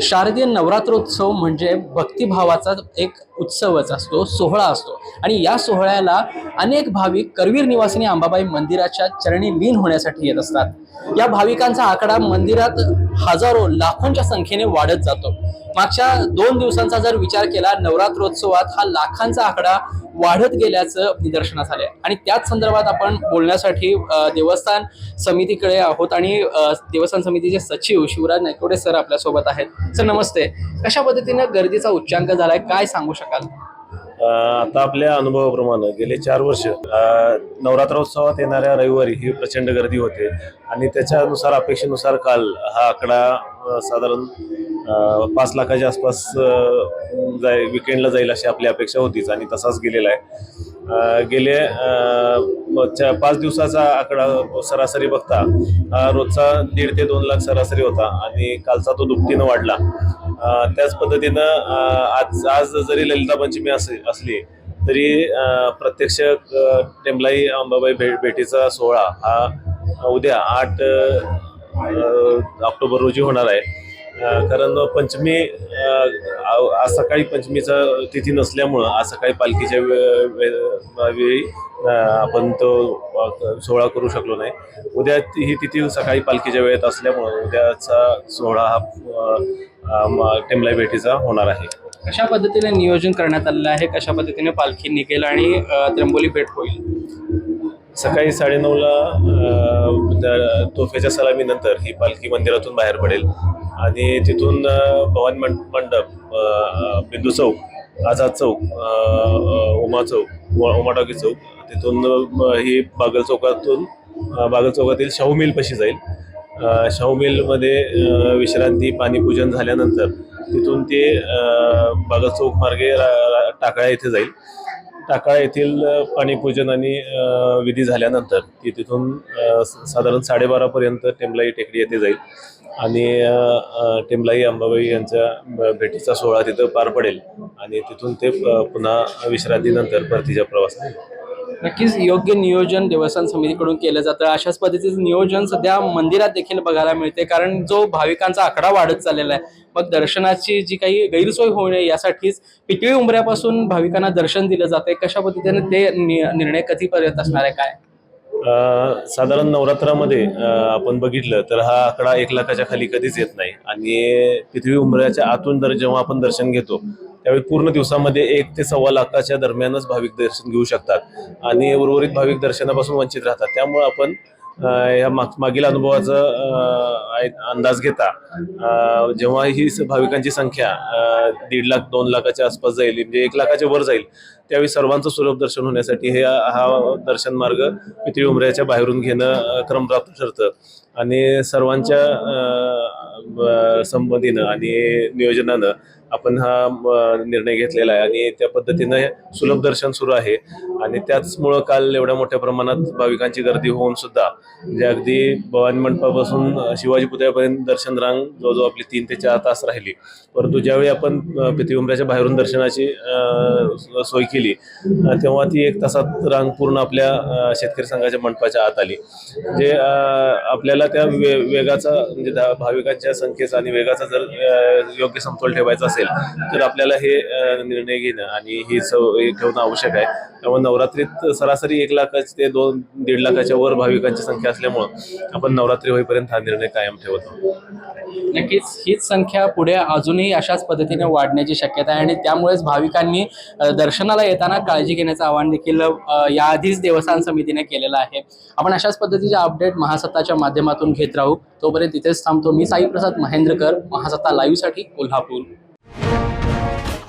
शारदीय नवरात्रोत्सव म्हणजे भक्तिभावाचा एक उत्सवच असतो सोहळा असतो. आणि या सोहळ्याला अनेक भाविक करवीर निवासिनी अंबाबाई मंदिराच्या चरणी लीन होण्यासाठी येत असतात. या भाविकांचा आकडा मंदिरात हजारो लाखोंच्या संख्येने वाढत जातो. मागच्या दोन दिवसांचा जर विचार केला नवरात्रोत्सवात हा लाखांचा आकडा वाढत गेल्याचं निदर्शनास आलं आणि त्याच संदर्भात आपण बोलण्यासाठी देवस्थान समितीकडे आहोत आणि देवस्थान समितीचे सचिव शिवराज नायकोडे सर आपल्यासोबत आहेत. सर नमस्ते. कशा पद्धतीनं गर्दीचा उच्चांक झालाय? काय सांगू शकाल? आता आपल्या अनुभवाप्रमाणे गेले चार वर्ष नवरात्र नवरात्रोत्सवात येणाऱ्या रविवारी ही प्रचंड गर्दी होते. आणि त्याच्यानुसार अपेक्षेनुसार काल हा आकडा साधारण पाच लाखाच्या आसपास जाय विकेंडला जाईल अशी आपली अपेक्षा होतीच आणि तसाच गेलेला आहे. गेले अ, पाच दिवसाचा आकडा सरासरी बघता हा रोजचा दीड ते दोन लाख सरासरी होता आणि कालचा तो दुपटीनं वाढला. त्याच पद्धतीनं आज आज जरी ललिता पंचमी असे असली तरी प्रत्यक्ष टेमलाई टेंबलाई अंबाबाई भे भेटीचा सोहळा हा उद्या आठ ऑक्टोबर रोजी होणार आहे. कारण पंचमी आज सकाळी पंचमीचा तिथी नसल्यामुळं आज सकाळी पालखीच्या वेळी आपण तो सोहळा करू शकलो नाही. उद्या ही तिथी सकाळी पालखीच्या वेळेत असल्यामुळं उद्याचा सोहळा हा टेंबलाई भेटीचा होणार आहे. कशा पद्धतीने नियोजन करण्यात आलेलं आहे? कशा पद्धतीने पालखी निघेल आणि त्र्यंबोली भेट होईल? सकाळी साडेनऊला तोफेच्या सलामीनंतर ही पालखी मंदिरातून बाहेर पडेल. आणि तिथून अ, भवानी मं- मंडप बिंदू चौक आझाद चौक उमा चौक उमा टॉकी चौक तिथून ही बागल चौकातून बागल चौकातील शाहू मिलपाशी जाईल. शाहू मिलमध्ये विश्रांती पाणीपूजन झाल्यानंतर तिथून ते बागल चौक मार्गे रा- टाकळा येथे जाईल. टाकाळ येथील पाणीपूजन आणि विधी झाल्यानंतर ती तिथून स- साधारण साडेबारापर्यंत टेंबलाई टेकडी येथे जाईल. आणि अ, टेंबलाई अंबाबाई यांच्या भेटीचा सोहळा तिथं पार पडेल. आणि तिथून ते पुन्हा विश्रांतीनंतर परतीच्या प्रवासाला नक्कीच योग्य नियोजन देवस्थान समितीकडून केलं जातं. अशाच पद्धतीचं नियोजन सध्या मंदिरात देखील बघायला मिळते कारण जो भाविकांचा आकडा वाढत चाललेला आहे मग दर्शनाची जी काही गैरसोय होऊ नये यासाठीच पितळी उंबऱ्यापासून भाविकांना दर्शन दिलं जाते कशा पद्धतीने ते नि- निर्णय कधीपर्यंत असणार आहे काय? साधारण नवरात्रामध्ये आपण बघितलं तर हा आकडा एक लाखाच्या खाली कधीच येत नाही. आणि पृथ्वी उंबऱ्याच्या आतून जर जेव्हा आपण दर्शन घेतो त्यावेळी पूर्ण दिवसामध्ये एक ते सव्वा लाखाच्या दरम्यानच भाविक दर्शन घेऊ शकतात. आणि उर्वरित भाविक दर्शनापासून वंचित राहतात. त्यामुळे आपण या माग मागील अनुभवाचा अंदाज घेता जेव्हा ही भाविकांची संख्या दीड लाख दोन लाखाच्या आसपास जाईल म्हणजे एक लाखाच्या वर जाईल त्यावेळी सर्वांचं सुलभ दर्शन होण्यासाठी हे हा दर्शन मार्ग पितळी उमऱ्याच्या बाहेरून घेणं क्रमप्राप्त ठरतं. आणि सर्वांच्या संबंधीनं आणि नियोजनानं आपण हा निर्णय घेतलेला आहे आणि त्या पद्धतीनं सुलभ दर्शन सुरू आहे. आणि त्याचमुळं काल एवढ्या मोठ्या प्रमाणात भाविकांची गर्दी होऊन सुद्धा म्हणजे अगदी भवानी मंडपापासून शिवाजी पुतळ्यापर्यंत दर्शन रांग जवळजवळ आपली तीन ते चार तास राहिली. परंतु ज्यावेळी आपण अ, बाहेरून दर्शनाची सोय केली तेव्हा ती एक तासात रांग पूर्ण आपल्या शेतकरी संघाच्या मंडपाच्या आत आली. म्हणजे, जे आपल्याला त्या वे वेगाचा म्हणजे भाविकांच्या संख्येचा आणि वेगाचा जर योग्य समतोल ठेवायचा असेल तर आपल्याला हे निर्णय घेणं आणि ही सवय ठेवणं आवश्यक आहे. त्यामुळे नवरात्रीत सरासरी एक लाखाच ते दोन दीड लाखाच्या वर भाविकांची संख्या असल्यामुळं आपण नवरात्री होईपर्यंत हा निर्णय कायम ठेवतो नक्कीच हीच संख्या पुढे अजूनही अशाच पद्धतीने वाढण्याची शक्यता आहे आणि त्यामुळेच भाविकांनी दर्शनाला येताना काळजी घेण्याचं आवाहन देखील याआधीच देवस्थान समितीने केलेलं आहे. आपण अशाच पद्धतीचे अपडेट महासत्ताच्या माध्यमातून घेत राहू. तोपर्यंत तिथेच थांबतो मी साईप्रसाद महेंद्रकर महासत्ता लाईव्हसाठी कोल्हापूर.